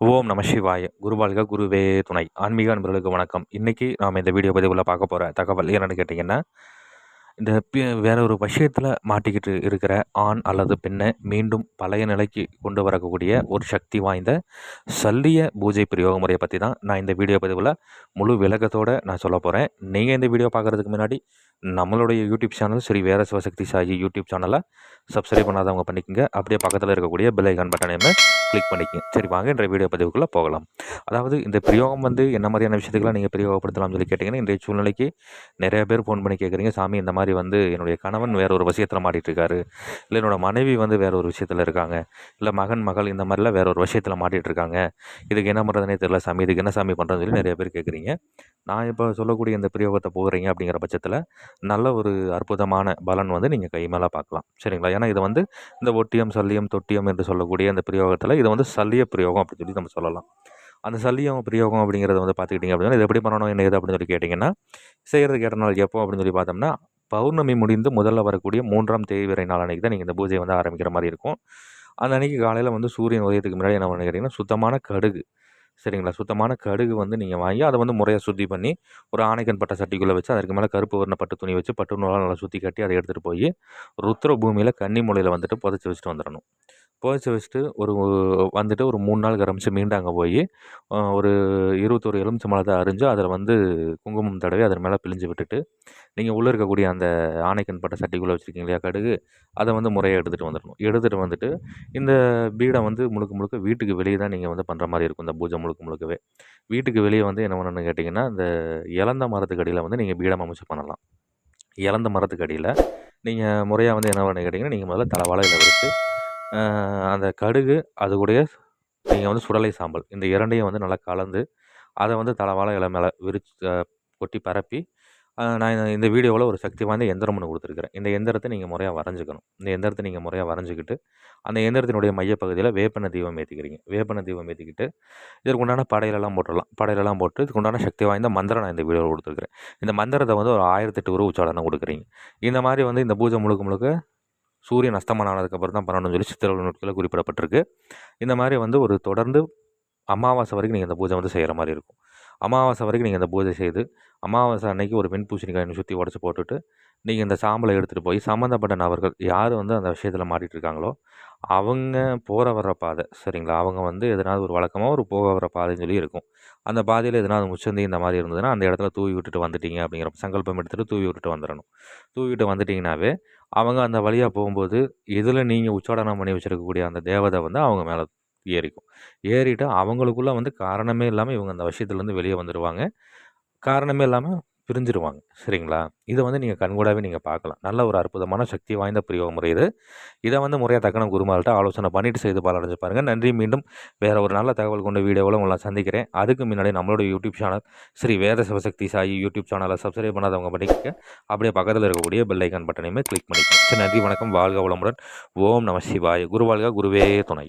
ஓம் நம சிவாய. குருபாலிக குருவே துணை. ஆன்மீக அன்பர்களுக்கு வணக்கம். இன்றைக்கி நாம் இந்த வீடியோ பதிவில் பார்க்க போகிற தகவல் என்னென்னு கேட்டிங்கன்னா இந்த வேற ஒரு விஷயத்தில் மாட்டிக்கிட்டு இருக்கிற ஆண் அல்லது பெண்ணை மீண்டும் பழைய நிலைக்கு கொண்டு வரக்கூடிய ஒரு சக்தி வாய்ந்த சல்லிய பூஜை பிரயோக முறையை பற்றி தான் நான் இந்த வீடியோ பதிவில் முழு விளக்கத்தோடு நான் சொல்ல போகிறேன் நீங்கள் இந்த வீடியோ பார்க்குறதுக்கு முன்னாடி நம்மளுடைய YouTube channel Shri Veda Sivasakthi Sai YouTube சேனலை சப்ஸ்கிரைப் பண்ணாதவங்க பண்ணிக்கோங்க. அப்படியே பக்கத்தில் இருக்கக்கூடிய பெல் ஐகான் பட்டனையுமே கிளிக் பண்ணிக்கங்க. சரி வாங்க இன்றைய வீடியோ பதிவுக்குள்ளே போகலாம். அதாவது இந்த பிரயோகம் வந்து என்ன மாதிரியான விஷயத்துக்கெல்லாம் நீங்கள் பிரயோகப்படுத்தலாம்னு சொல்லி கேட்டிங்கன்னா இன்றைய சூழ்நிலைக்கு நிறைய பேர் ஃபோன் பண்ணி கேட்குறீங்க. சாமி இந்த மாதிரி வந்து என்னுடைய கணவன் வேற ஒரு விஷயத்தில் மாட்டிகிட்ருக்காரு இல்லை என்னோட மனைவி வந்து வேற ஒரு விஷயத்தில் இருக்காங்க. இல்லை மகன் மகள் இந்த மாதிரிலாம் வேற ஒரு விஷயத்தில் மாட்டிகிட்ருக்காங்க இதுக்கு என்ன பண்ணுறதுனே தெரியல சாமி. இதுக்கு என்ன சாமி பண்ணுறதுன்னு சொல்லி நிறைய பேர் கேட்குறீங்க. நான் இப்போ சொல்லக்கூடிய இந்த பிரயோகத்தை போகிறீங்க அப்படிங்கிற பட்சத்தில் நல்ல ஒரு அற்புதமான பலன் வந்து நீங்கள் கை மேலே பார்க்கலாம் சரிங்களா? ஏன்னா இது வந்து இந்த ஒட்டியம் சல்லியம் தொட்டியம் என்று சொல்லக்கூடிய அந்த பிரயோகத்தில் இது வந்து சல்லிய பிரயோகம் அப்படின்னு சொல்லி நம்ம சொல்லலாம். அந்த சல்லியம் பிரயோகம் அப்படிங்கிறத வந்து பார்த்துக்கிட்டிங்க அப்படின்னா இது எப்படி பண்ணணும் என்ன ஏது அப்படின்னு சொல்லி கேட்டிங்கன்னா செய்கிறது ஏற்ற நாள் எப்போ அப்படின்னு சொல்லி பார்த்தோம்னா பௌர்ணமி முடிந்து முதல்ல வரக்கூடிய மூன்றாம் தேய்விரை நாள் அன்றைக்கி தான் நீங்கள் இந்த பூஜையை வந்து ஆரம்பிக்கிற மாதிரி இருக்கும். அந்த அன்றைக்கி காலையில் வந்து சூரியன் உதயத்துக்கு முன்னாடி என்ன பண்ணிக்கிறீங்கன்னா சுத்தமான கடுகு சரிங்களா? சுத்தமான கடுகு வந்து நீங்கள் வாங்கி அதை வந்து முறையாக சுத்தி பண்ணி ஒரு ஆணைக்கன் பட்ட சட்டிக்குள்ளே வச்சு அதற்கு மேலே கருப்பு வர்ண பட்டு துணி வச்சு பட்டு நூலால் நல்லா சுற்றி கட்டி அதை எடுத்துகிட்டு போய் ருத்ர பூமியில் கன்னி மூலையில் வந்துட்டு புதைச்சி வச்சுட்டு வந்துடணும் புதைச்சி வச்சுட்டு ஒரு வந்துட்டு ஒரு மூணு நாள் கரமிச்சு மீண்டும் அங்கே போய் ஒரு இருபத்தொரு எலுமிச்சை மலத்தை அரிஞ்சு அதில் வந்து குங்குமம் தடவி அதன் மேலே பிழிஞ்சு விட்டுட்டு நீங்கள் உள்ளே இருக்கக்கூடிய அந்த ஆணைக்கன் பட்ட சட்டிக்குள்ளே வச்சுருக்கீங்க இல்லையா கடுகு அதை வந்து முறையாக எடுத்துகிட்டு வந்துடணும் எடுத்துகிட்டு வந்துட்டு இந்த பீடம் வந்து முழுக்க முழுக்க வீட்டுக்கு வெளியே தான் நீங்கள் வந்து பண்ணுற மாதிரி இருக்கும் இந்த பூஜை முழுக்க முழுக்கவே. வீட்டுக்கு வெளியே வந்து என்ன பண்ணணும்னு கேட்டிங்கன்னா இந்த இலந்த மரத்துக்கு அடியில் வந்து நீங்கள் பீடம் அமைச்சு பண்ணலாம். இலந்த மரத்துக்கு அடியில் நீங்கள் முறையாக வந்து என்ன பண்ணி கேட்டிங்கன்னா நீங்கள் முதல்ல தலைவாழையில் வச்சு அந்த கடுகு அது கூடயே நீங்கள் வந்து சுடலை சாம்பல். இந்த இரண்டையும் வந்து நல்லா கலந்து அதை வந்து தலைவாழை இலை மேலே விரிச்சு கொட்டி பரப்பி நான் இந்த- வீடியோவில் ஒரு சக்தி வாய்ந்த எந்திரம் ஒன்று கொடுத்துருக்குறேன். இந்த எந்திரத்தை நீங்கள் முறையாக வரைஞ்சிக்கணும். இந்த எந்திரத்தை நீங்கள் முறையாக வரைஞ்சிக்கிட்டு அந்த எந்திரத்தினுடைய மையப்பகுதியில் வேப்பன தீபம் ஏற்றிக்கிறீங்க வேப்பன தீபம் ஏற்றிக்கிட்டு இதற்கு உண்டான படையிலெல்லாம் போட்டுடலாம். படையிலெல்லாம் போட்டு இதுக்கு உண்டான சக்தி வாய்ந்த மந்திரம் நான் இந்த வீடியோவில் கொடுத்துருக்குறேன். இந்த மந்திரத்தை வந்து ஒரு ஆயிரத்தெட்டு உருவ உச்சாடனை கொடுக்குறீங்க. இந்த மாதிரி வந்து இந்த பூஜை முழுக்க முழுக்க சூரியன் அஸ்தமனம் ஆனதுக்கப்புறம் தான் பண்ணணும்னு சொல்லி சித்திரவு நூட்களில் குறிப்பிடப்பட்டிருக்கு. இந்த மாதிரி வந்து ஒரு தொடர்ந்து அமாவாசை வரைக்கும் நீங்கள் இந்த பூஜை வந்து செய்கிற மாதிரி இருக்கும். அமாவாசை வரைக்கும் நீங்கள் இந்த பூஜை செய்து அமாவாசை அன்னைக்கு ஒரு மின் பூசணிக்காய் சுற்றி உடச்சி போட்டுட்டு நீங்கள் இந்த சாம்பலை எடுத்துகிட்டு போய் சம்மந்தப்பட்ட நபர்கள் யார் வந்து அந்த விஷயத்தில் மாட்டிகிட்டு இருக்காங்களோ அவங்க போகிற வர பாதை சரிங்களா? அவங்க வந்து எதனாவது ஒரு வழக்கமாக ஒரு போக வர பாதைன்னு சொல்லி இருக்கும். அந்த பாதையில் எதனாவது முச்சந்தி இந்த மாதிரி இருந்ததுன்னா அந்த இடத்துல தூவி விட்டுட்டு வந்துட்டீங்க அப்படிங்கிற சங்கல்பம் எடுத்துகிட்டு தூவி விட்டுட்டு வந்துடணும் தூவிட்டு வந்துட்டிங்கனாவே அவங்க அந்த வழியாக போகும்போது இதில் நீங்கள் உச்சாடனம் பண்ணி வச்சிருக்கக்கூடிய அந்த தேவதை வந்து அவங்க மேலே ஏறிக்கும். ஏறிட்டு அவங்களுக்குள்ள வந்து காரணமே இல்லாமல் இவங்க அந்த விஷயத்துலேருந்து வெளியே வந்துடுவாங்க காரணமே இல்லாமல் பிரிஞ்சிருவாங்க. சரிங்களா? இதை வந்து நீங்கள் கண்கூடாவே நீங்கள் பார்க்கலாம். நல்ல ஒரு அற்புதமான சக்தி வாய்ந்த பிரயோக முறை இது. இதை வந்து முறையாக தக்கன குருமார்கிட்ட ஆலோசனை பண்ணிட்டு செய்து பாலடைஞ்சு பாருங்கள் நன்றி. மீண்டும் வேறு ஒரு நல்ல தகவல் கொண்ட வீடியோவில் உங்களை சந்திக்கிறேன். அதுக்கு முன்னாடி நம்மளோட YouTube channel Shri Veda Sivasakthi Sai YouTube சேனலை சப்ஸ்கிரைப் பண்ணாதவங்க பண்ணிக்க அப்படியே பக்கத்தில் இருக்கக்கூடிய பெல் ஐக்கான் பட்டனையுமே கிளிக் பண்ணிக்கோங்க. சரி நன்றி. வணக்கம். வாழ்க வளமுடன். ஓம் நம சிவாய. குருவாழ்க குருவே துணை.